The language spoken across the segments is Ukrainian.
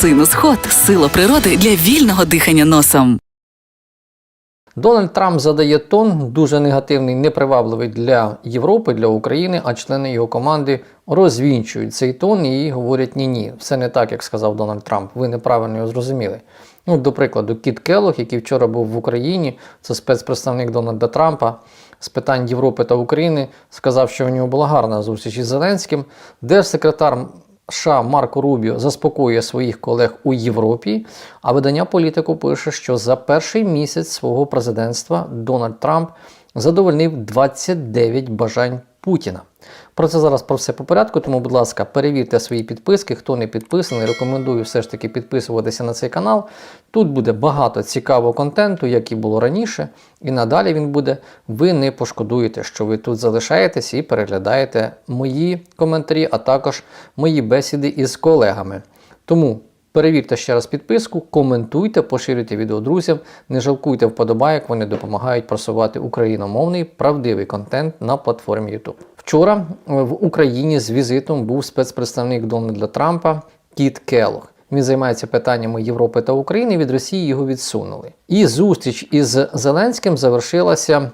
Синус Хот сила природи для вільного дихання носом. Дональд Трамп задає тон дуже негативний, непривабливий для Європи, для України, а члени його команди розвінчують цей тон і говорять: ні, ні, все не так, як сказав Дональд Трамп. Ви неправильно його зрозуміли. Ну, до прикладу, Кіт Келлог, який вчора був в Україні, це спецпредставник Дональда Трампа з питань Європи та України, сказав, що у нього була гарна зустріч із Зеленським. Держсекретар США Марко Рубіо заспокоює своїх колег у Європі, а видання політику пише, що за перший місяць свого президентства Дональд Трамп задовольнив 29 бажань Путіна. Про це зараз про все по порядку, тому, будь ласка, перевірте свої підписки. Хто не підписаний, рекомендую все ж таки підписуватися на цей канал. Тут буде багато цікавого контенту, як і було раніше, і надалі він буде. Ви не пошкодуєте, що ви тут залишаєтесь і переглядаєте мої коментарі, а також мої бесіди із колегами. Тому перевірте ще раз підписку, коментуйте, поширюйте відео друзям, не жалкуйте вподобайок, вони допомагають просувати україномовний правдивий контент на платформі YouTube. Вчора е, в Україні з візитом був спецпредставник Дональда Трампа Кіт Келлог. Він займається питаннями Європи та України. Від Росії його відсунули. І зустріч із Зеленським завершилася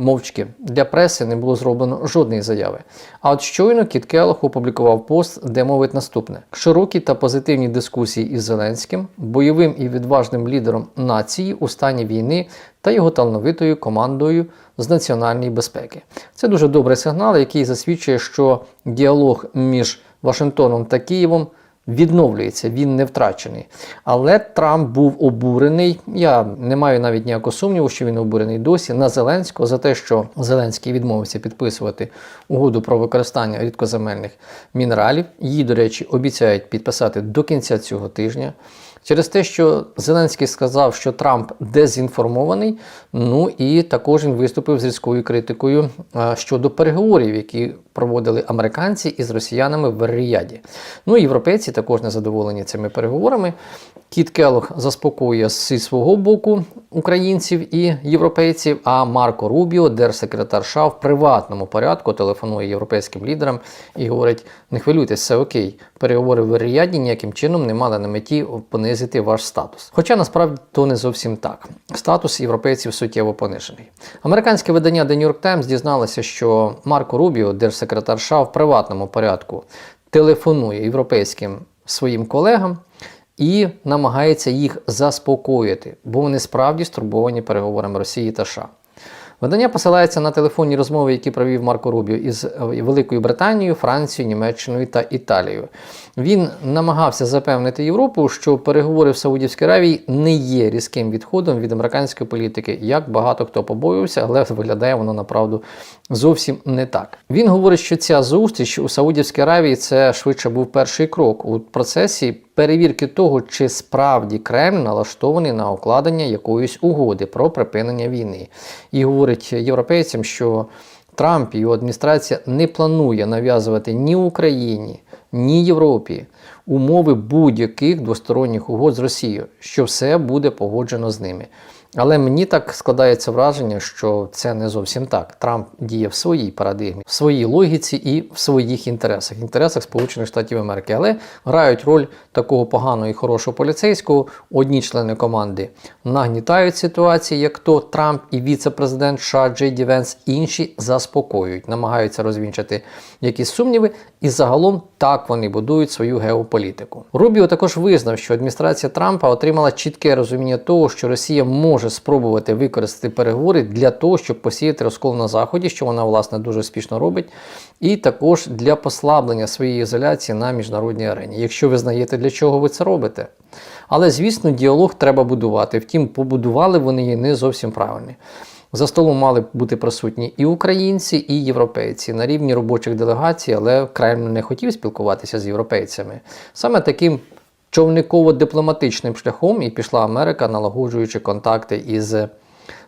мовчки. Для преси не було зроблено жодної заяви. А от щойно Кіт Келлог опублікував пост, де мовить наступне: широкі та позитивні дискусії із Зеленським, бойовим і відважним лідером нації у стані війни та його талановитою командою з національної безпеки. Це дуже добрий сигнал, який засвідчує, що діалог між Вашингтоном та Києвом відновлюється, він не втрачений. Але Трамп був обурений. Я не маю навіть ніякого сумніву, що він обурений досі на Зеленського за те, що Зеленський відмовився підписувати угоду про використання рідкоземельних мінералів. Її, до речі, обіцяють підписати до кінця цього тижня. Через те, що Зеленський сказав, що Трамп дезінформований, ну і також він виступив з різкою критикою щодо переговорів, які проводили американці із росіянами в Ріяді. Ну європейці також не задоволені цими переговорами. Кіт Келлог заспокоює зі свого боку українців і європейців. А Марко Рубіо, держсекретар США, в приватному порядку телефонує європейським лідерам і говорить: не хвилюйтесь, все окей. Переговори в Ріяді ніяким чином не мали на меті понизити ваш статус. Хоча насправді то не зовсім так. Статус європейців суттєво понижений. Американське видання The New York Times дізналося, що Марко Рубіо, держсекретар США, в приватному порядку телефонує європейським своїм колегам і намагається їх заспокоїти, бо вони справді стурбовані переговорами Росії та США. Видання посилається на телефонні розмови, які провів Марко Рубіо із Великою Британією, Францією, Німеччиною та Італією. Він намагався запевнити Європу, що переговори в Саудівській Аравії не є різким відходом від американської політики, як багато хто побоювався, але виглядає воно направду зовсім не так. Він говорить, що ця зустріч у Саудівській Аравії це швидше був перший крок у процесі перевірки того, чи справді Кремль налаштований на укладення якоїсь угоди про припинення війни. І говорить європейцям, що Трамп і його адміністрація не планує нав'язувати ні Україні, ні Європі умови будь-яких двосторонніх угод з Росією, що все буде погоджено з ними. Але мені так складається враження, що це не зовсім так. Трамп діє в своїй парадигмі, в своїй логіці і в своїх інтересах, інтересах Сполучених Штатів Америки, але грають роль такого поганого і хорошого поліцейського. Одні члени команди нагнітають ситуації, як то Трамп і віце-президент США Джей Ді Венс, інші заспокоюють, намагаються розвінчати якісь сумніви, і загалом так вони будують свою геополітику. Рубіо також визнав, що адміністрація Трампа отримала чітке розуміння того, що Росія може спробувати використати переговори для того, щоб посіяти розкол на заході, що вона власне дуже успішно робить, і також для послаблення своєї ізоляції на міжнародній арені. Якщо ви знаєте, для чого ви це робите. Але, звісно, діалог треба будувати. Втім, побудували вони її не зовсім правильно. За столом мали бути присутні і українці, і європейці на рівні робочих делегацій, але Кремль не хотів спілкуватися з європейцями. Саме таким човниково-дипломатичним шляхом і пішла Америка, налагоджуючи контакти із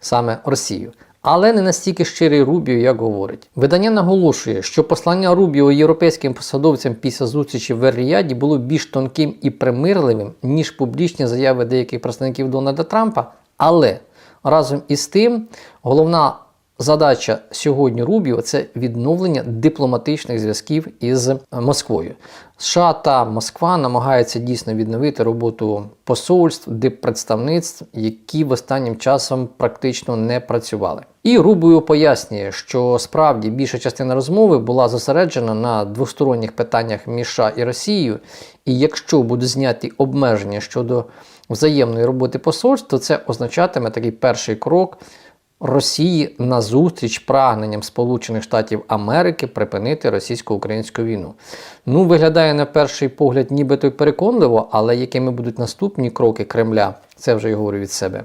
саме Росією. Але не настільки щирий Рубіо, як говорить. Видання наголошує, що послання Рубіо європейським посадовцям після зустрічі в Ер-Ріяді було більш тонким і примирливим, ніж публічні заяви деяких представників Дональда Трампа. Але разом із тим головна задача сьогодні Рубіо це відновлення дипломатичних зв'язків із Москвою. США та Москва намагаються дійсно відновити роботу посольств, диппредставництв, які в останнім часом практично не працювали. І Рубіо пояснює, що справді більша частина розмови була зосереджена на двосторонніх питаннях між США і Росією. І якщо будуть зняті обмеження щодо взаємної роботи посольств, то це означатиме такий перший крок Росії назустріч прагненням Сполучених Штатів Америки припинити російсько-українську війну. Ну, виглядає на перший погляд, нібито й переконливо, але якими будуть наступні кроки Кремля, це вже я говорю від себе.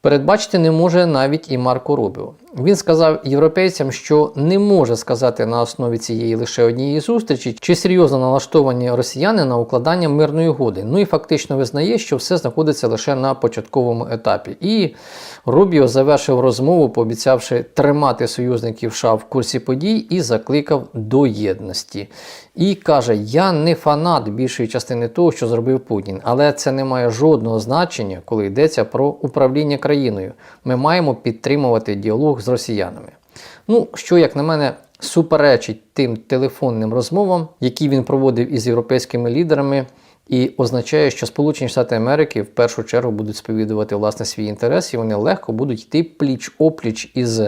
Передбачити не може навіть і Марко Рубіо. Він сказав європейцям, що не може сказати на основі цієї лише однієї зустрічі, чи серйозно налаштовані росіяни на укладання мирної угоди. Ну і фактично визнає, що все знаходиться лише на початковому етапі. І Рубіо завершив розмову, пообіцявши тримати союзників США в курсі подій і закликав до єдності. І каже: Я не фанат більшої частини того, що зробив Путін, але це не має жодного значення, коли йдеться про управління країною. Ми маємо підтримувати діалог з росіянами. Ну, що, як на мене, суперечить тим телефонним розмовам, які він проводив із європейськими лідерами, і означає, що Сполучені Штати Америки в першу чергу будуть сповідувати власне свій інтерес, і вони легко будуть йти пліч опліч із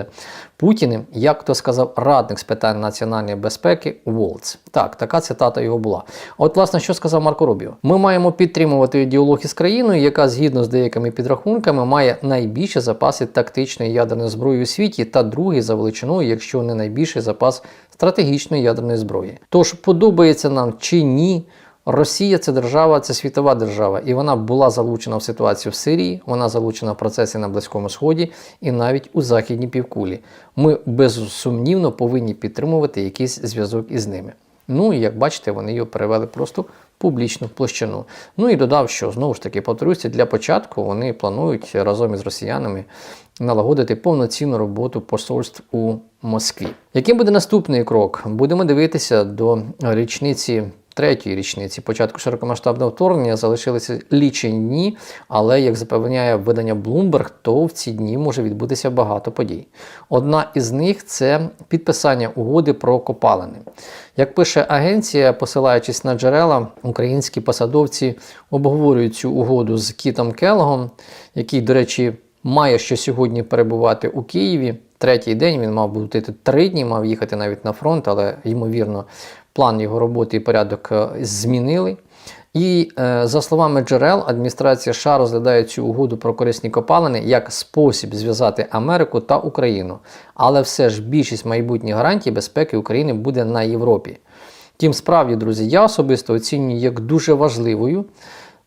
Путіним, як то сказав радник з питань національної безпеки Волц. Так, така цитата його була. От, власне, що сказав Марко Рубіо? Ми маємо підтримувати діалог із країною, яка згідно з деякими підрахунками має найбільші запаси тактичної ядерної зброї у світі, та другий за величиною, якщо не найбільший запас стратегічної ядерної зброї. Тож подобається нам чи ні. Росія це держава, це світова держава, і вона була залучена в ситуацію в Сирії, вона залучена в процеси на Близькому Сході і навіть у Західній півкулі. Ми безсумнівно повинні підтримувати якийсь зв'язок із ними. Ну і як бачите, вони його перевели просто в публічну площину. Ну і додав, що знову ж таки повторюся, для початку вони планують разом із росіянами налагодити повноцінну роботу посольств у Москві. Яким буде наступний крок? Будемо дивитися до річниці. Третьої річниці початку широкомасштабного вторгнення залишилися лічені дні, але як запевняє видання Bloomberg, то в ці дні може відбутися багато подій. Одна із них це підписання угоди про копалини. Як пише агенція, посилаючись на джерела, українські посадовці обговорюють цю угоду з Кітом Келгом, який, до речі, має ще сьогодні перебувати у Києві. Третій день він мав бути три дні, мав їхати навіть на фронт, але ймовірно план його роботи і порядок е, змінили. І е, за словами джерел, адміністрація США розглядає цю угоду про корисні копалини як спосіб зв'язати Америку та Україну. Але все ж більшість майбутніх гарантій безпеки України буде на Європі. Тим справді, друзі, я особисто оцінюю як дуже важливою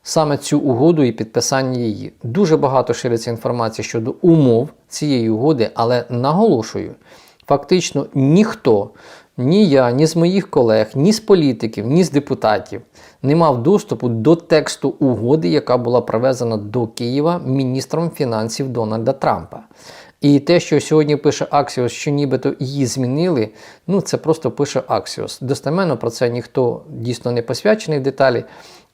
саме цю угоду і підписання її. Дуже багато шириться інформації щодо умов цієї угоди, але наголошую, фактично ніхто ні я, ні з моїх колег, ні з політиків, ні з депутатів не мав доступу до тексту угоди, яка була привезена до Києва міністром фінансів Дональда Трампа. І те, що сьогодні пише Аксіос, що нібито її змінили, ну це просто пише Аксіос. Достеменно про це ніхто дійсно не посвячений в деталі.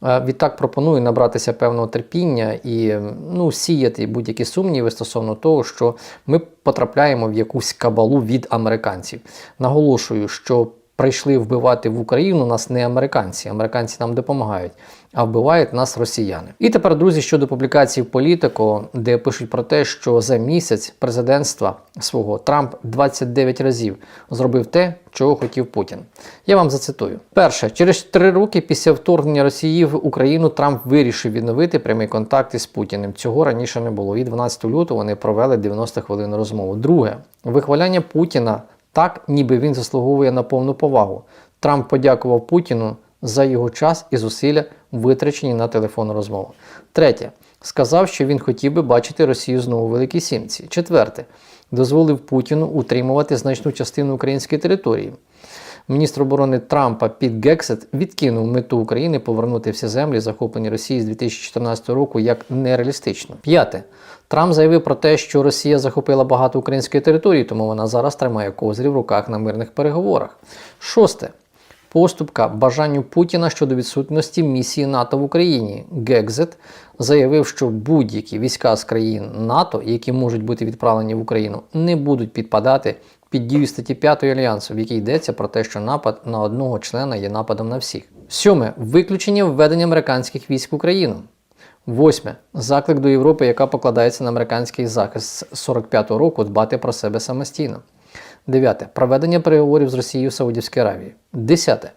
Відтак пропоную набратися певного терпіння і ну, сіяти будь-які сумніви стосовно того, що ми потрапляємо в якусь кабалу від американців. Наголошую, що прийшли вбивати в Україну нас не американці. Американці нам допомагають, а вбивають нас росіяни. І тепер, друзі, щодо публікації політико, де пишуть про те, що за місяць президентства свого Трамп 29 разів зробив те, чого хотів Путін. Я вам зацитую: перше, через три роки після вторгнення Росії в Україну Трамп вирішив відновити прямий контакт із Путіним. Цього раніше не було. І 12 лютого вони провели 90 хвилин розмову. Друге, вихваляння Путіна так, ніби він заслуговує на повну повагу. Трамп подякував Путіну за його час і зусилля, витрачені на телефонну розмову. Третє. Сказав, що він хотів би бачити Росію знову у Великій Сімці. Четверте. Дозволив Путіну утримувати значну частину української території. Міністр оборони Трампа Піт Гексет відкинув мету України повернути всі землі, захоплені Росії з 2014 року, як нереалістично. П'яте. Трамп заявив про те, що Росія захопила багато української території, тому вона зараз тримає козирі в руках на мирних переговорах. Шосте. поступка бажанню Путіна щодо відсутності місії НАТО в Україні. Гекзет заявив, що будь-які війська з країн НАТО, які можуть бути відправлені в Україну, не будуть підпадати під дію статті 5 альянсу, в якій йдеться про те, що напад на одного члена є нападом на всіх. Сьоме виключення введення американських військ в Україну. Восьме. Заклик до Європи, яка покладається на американський захист з 45-го року, дбати про себе самостійно. Дев'яте. Проведення переговорів з Росією в Саудівській Аравії. Десяте.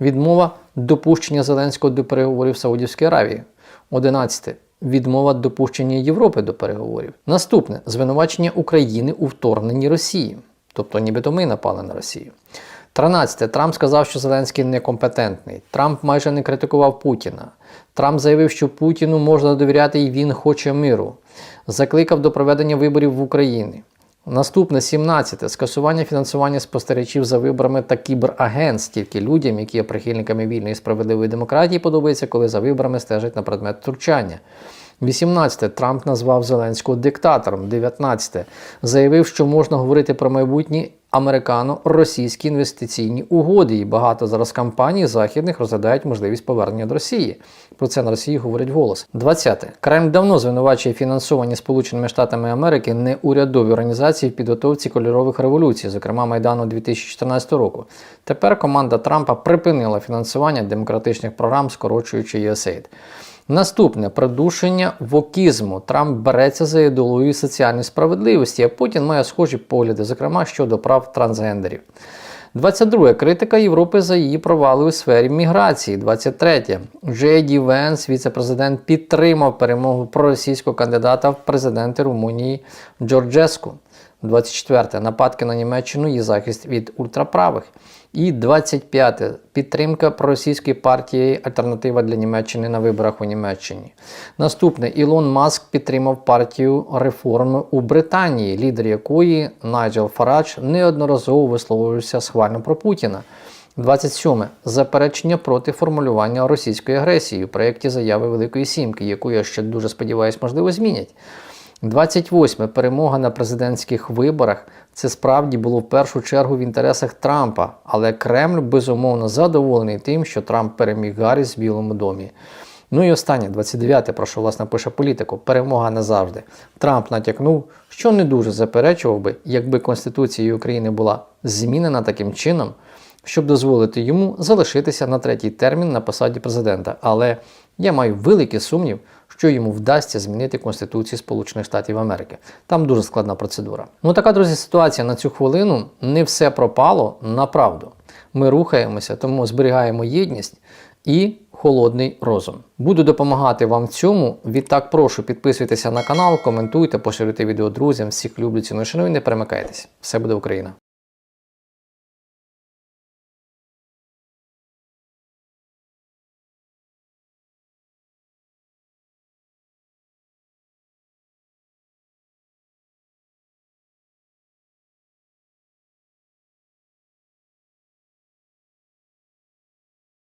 Відмова допущення Зеленського до переговорів в Саудівській Аравії. Одинадцяте. Відмова допущення Європи до переговорів. Наступне звинувачення України у вторгненні Росії. Тобто, нібито ми напали на Росію. 13. Трамп сказав, що Зеленський некомпетентний. Трамп майже не критикував Путіна. Трамп заявив, що Путіну можна довіряти і він хоче миру. Закликав до проведення виборів в Україні. Наступне 17. Скасування фінансування спостерігачів за виборами та кіберагентств тільки людям, які є прихильниками вільної і справедливої демократії, подобається, коли за виборами стежать на предмет втручання. 18. Трамп назвав Зеленського диктатором. 19. Заявив, що можна говорити про майбутні американо-російські інвестиційні угоди, і багато зараз компаній західних розглядають можливість повернення до Росії. Про це на Росії говорять голос. 20. Кремль давно звинувачує фінансовані Сполученими Штатами Америки неурядові організації в підготовці кольорових революцій, зокрема Майдану 2014 року. Тепер команда Трампа припинила фінансування демократичних програм, скорочуючи USAID. Наступне придушення вокізму. Трамп береться за ідеологію соціальної справедливості, а Путін має схожі погляди, зокрема щодо прав трансгендерів. 22. Критика Європи за її провали у сфері міграції. 23. Джей Ді Венс, віце-президент, підтримав перемогу проросійського кандидата в президенти Румунії Джорджеску. 24. Нападки на Німеччину і захист від ультраправих. І 25. Підтримка проросійської партії Альтернатива для Німеччини на виборах у Німеччині. Наступне Ілон Маск підтримав партію реформи у Британії, лідер якої Найджел Фарадж неодноразово висловлювався схвально про Путіна. 27. Заперечення проти формулювання російської агресії у проєкті заяви Великої Сімки, яку я ще дуже сподіваюся, можливо, змінять. 28. Перемога на президентських виборах це справді було в першу чергу в інтересах Трампа, але Кремль безумовно задоволений тим, що Трамп переміг Гарріс в Білому домі. Ну і останнє, 29-те, про що власне пише політику, перемога не завжди. Трамп натякнув, що не дуже заперечував би, якби Конституція України була змінена таким чином, щоб дозволити йому залишитися на третій термін на посаді президента. Але я маю великий сумнів, що йому вдасться змінити Конституцію Сполучених Штатів Америки. Там дуже складна процедура. Ну така, друзі, ситуація на цю хвилину не все пропало на правду. Ми рухаємося, тому зберігаємо єдність і холодний розум. Буду допомагати вам в цьому. Відтак прошу підписуйтеся на канал, коментуйте, поширюйте відео друзям. Всіх люблю, ціную, шаную, не перемикайтесь. Все буде Україна!